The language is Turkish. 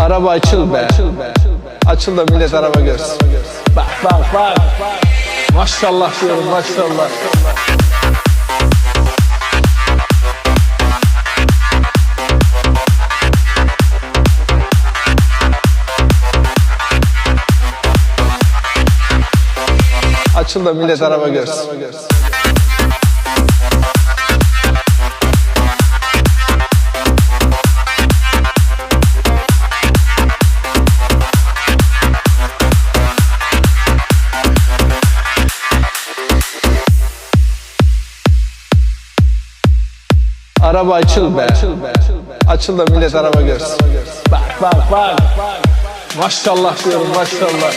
Araba açıl be. Açıl da millet araba görsün. Bak bak bak. Maşallah diyorum maşallah. Açıl da millet araba görsün. Araba açıl be. Açıl da millet araba görsün. Bak bak bak. Maşallah diyorum maşallah.